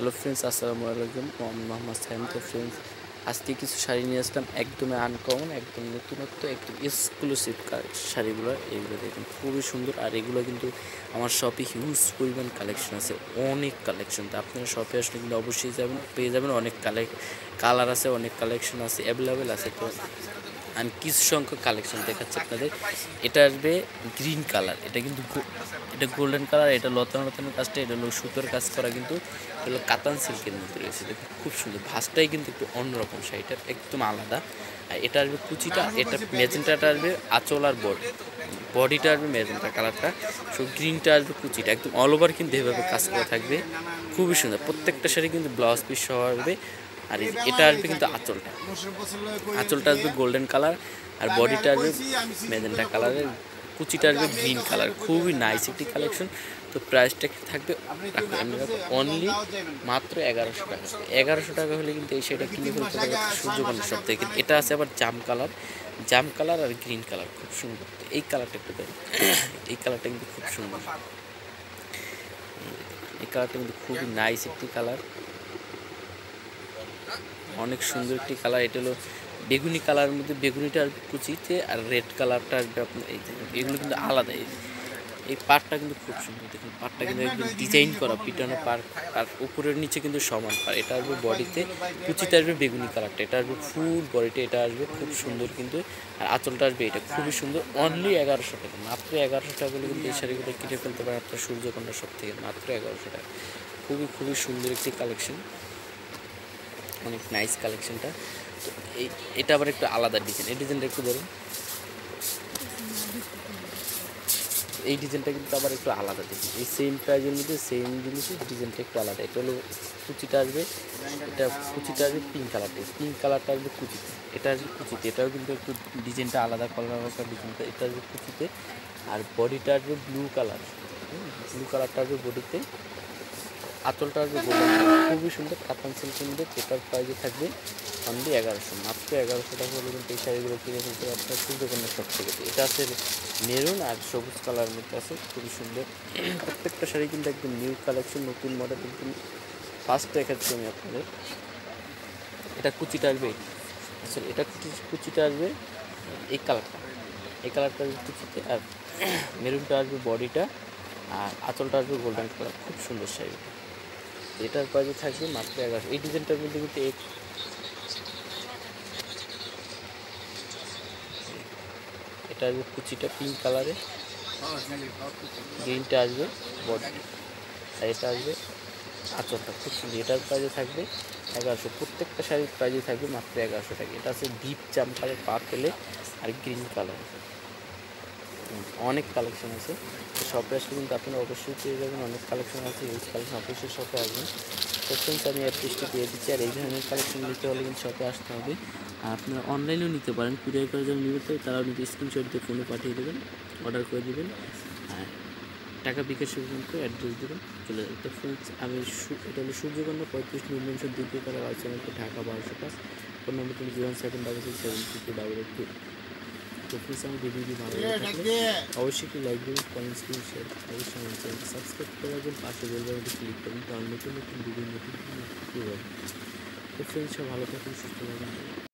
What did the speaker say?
Hello friends আসসালামু আলাইকুম। আমি মোহাম্মদ সাইম। তো ফ্রেন্ডস আজকে কিছু শাড়ি নিয়ে আসলাম। একদমই আনকমন একদম নতুনত্ব, একদম এক্সক্লুসিভ শাড়িগুলো। এইগুলো দেখুন, খুবই সুন্দর। আর এগুলো কিন্তু আমার শপে হিউজ পরিমাণ কালেকশন আছে, অনেক কালেকশন তো আপনারা শপে আসলে কিন্তু অবশ্যই যাবেন, পেয়ে যাবেন। অনেক কালেক কালার আছে, অনেক কালেকশন আছে অ্যাভেলেবেল আছে। তো আমি কিছু সংখ্যক কালেকশন দেখাচ্ছি আপনাদের। এটা আসবে গ্রিন কালার এটা কিন্তু এটা গোল্ডেন কালার এটা লতানো লতানোর কাজটা, এটা হলো সুতোর কাজ করা কিন্তু, এটা হলো কাতান সিল্কের মধ্যে রয়েছে। দেখুন, খুব সুন্দর। ভাসটাই কিন্তু একটু অন্যরকম শাড়িটা একদম আলাদা। আর এটা আসবে কুচিটা, এটা মেজেন্টাটা আসবে আঁচল আর বডি বডিটা আসবে মেজেন্টা কালারটা সো গ্রিনটা আসবে কুচিটা, একদম অল ওভার কিন্তু এভাবে কাজ করা থাকবে। খুবই সুন্দর। প্রত্যেকটা শাড়ি কিন্তু ব্লাউজ পিস সহ আসবে। আর এটা আসবে কিন্তু আঁচলটা। আঁচলটা আসবে গোল্ডেন কালার আর বডিটা আসবে মেজেন্টা কালারের কুচিটা আসবে গ্রিন কালার খুবই নাইস একটি কালেকশন তো প্রাইসটা থাকবে? অনলি মাত্র এগারোশো টাকা। এগারোশো টাকা হলে কিন্তু এই শাড়িটা কিনে ফেলতে পারবে সূর্যকন্যা সব থেকে। এটা আছে আবার জাম কালার জাম কালার আর গ্রিন কালার খুব সুন্দর। এই কালারটা একটু দেখুন এই কালারটা কিন্তু খুব সুন্দর। এই কালারটা কিন্তু খুবই নাইস একটি কালার অনেক সুন্দর একটি কালার। এটা হলো বেগুনি কালারের মধ্যে বেগুনিটা কুচিতে আর রেড কালারটা আসবে আপনার এই এগুলো কিন্তু আলাদা। এই এই পাটটা কিন্তু খুব সুন্দর। দেখুন পাটটা কিন্তু একদম ডিজাইন করা, পিটানো পার আর উপরের নিচে কিন্তু সমান পার এটা আসবে বডিতে, কুচিতে আসবে বেগুনি কালারটা। এটা আসবে ফুল বডিতে, এটা আসবে খুব সুন্দর কিন্তু। আর আঁচলটা আসবে এটা খুবই সুন্দর। অনলি এগারোশো টাকা, মাত্র এগারোশো টাকা হলে কিন্তু এই শাড়িগুলো কিনে ফেলতে পারেন আপনার সূর্যকন্যা সব থেকে, মাত্র এগারোশো টাকা। খুবই খুবই সুন্দর একটি কালেকশন অনেক নাইস কালেকশনটা তো এই, এটা আবার একটু আলাদা ডিজাইন এই ডিজাইনটা একটু ধরুন। এই ডিজাইনটা কিন্তু আবার একটু আলাদা দেখুন এই সেম প্রাইজের মধ্যে সেম জিনিসের ডিজাইনটা একটু আলাদা। এটা হলো কুচিটা আসবে, এটা কুচিটা আসবে পিঙ্ক কালারটা পিঙ্ক কালারটা আসবে কুচিতে। এটা আসবে কুচিতে। এটাও কিন্তু একটু ডিজাইনটা আলাদা কালার ডিজাইনটা এটা আসবে কুচিতে। আর বডিটা আসবে ব্লু কালার ব্লু কালারটা আসবে বডিতে আসবে গোল্ডেন খুবই সুন্দর, কাতান সিল্কের মধ্যে পেপার প্রাইজে থাকবে অনলি এগারোশো। মাত্র এগারোশো টাকা হলে কিন্তু এই শাড়িগুলো কিনে ফেলতে আপনার সূর্যকন্যা সব থেকে। এটা আছে মেরুন আর সবুজ কালারের মধ্যে আছে, খুবই সুন্দর। প্রত্যেকটা শাড়ি কিন্তু একদম নিউ কালেকশন নতুন মডেল একদম ফার্স্ট দেখাচ্ছি আমি আপনাদের। এটা কুচিটা আসবে। আসলে এটা কুচি- কুচিটা আসবে এই কালারটা এই কালারটা আসবে কুচিতে আর মেরুনটা আসবে বডিটা আর আঁচলটা আসবে গোল্ডেন কালার খুব সুন্দর শাড়ি। এটার প্রাইসে থাকবে মাত্র এগারোশো। এই ডিজাইনটার মধ্যে কিন্তু এক এটা আসবে কুচিটা পিঙ্ক কালারে গ্রিনটা আসবে, বডি। আর এটা আসবে আঁচলটা খুব সুন্দর। এটার প্রাইজে থাকবে এগারোশো। প্রত্যেকটা শাড়ির প্রাইজে থাকবে মাত্র এগারোশো টাকা। এটা আছে ডিপ চাম্পারের পার্পেলে আর গ্রিন কালার অনেক কালেকশন আছে। শপে আসলে কিন্তু আপনারা অবশ্যই পেয়ে যাবেন। অনেক কালেকশন আছে, এই কালেকশন অবশ্যই শপে আসবেন। তো আমি অ্যাড্রেসটি দিয়ে দিচ্ছি। আর এই ধরনের কালেকশন নিতে হলে কিন্তু শপে আসতে হবে। আর আপনারা অনলাইনেও নিতে পারেন। কুরিয়ার করে যারা নিতে হবে তারাও নিতে স্ক্রিনশট দিয়ে ফোনে পাঠিয়ে দেবেন অর্ডার করে দেবেন। আর টাকা বিকাশ কিন্তু অ্যাড্রেস দেবেন, চলে যাবে। তো ফ্রেন্ডস আমি এটা হলো সূর্যকন্যা পঁয়ত্রিশ নির্মাংশ দ্বিতীয় তারা রাজধানীতে ঢাকা বারোশো পাঁচ। ফোন নম্বর কিন্তু zero seven double six seven three double eight two তো প্লিজ আমার ভিডিওটি ভালো লাগে থাকলে অবশ্যই একটি লাইক দেবেন কমেন্টস করুন শেয়ার অবশ্যই আমার চ্যানেলটি সাবস্ক্রাইব করে রাখবেন পাশে বেল বাটনটি ক্লিক করুন কারণ নতুন নতুন ভিডিও নতুন নতুন তো ফ্রেন্ডস সব ভালো থাকুন সুস্থ থাকুন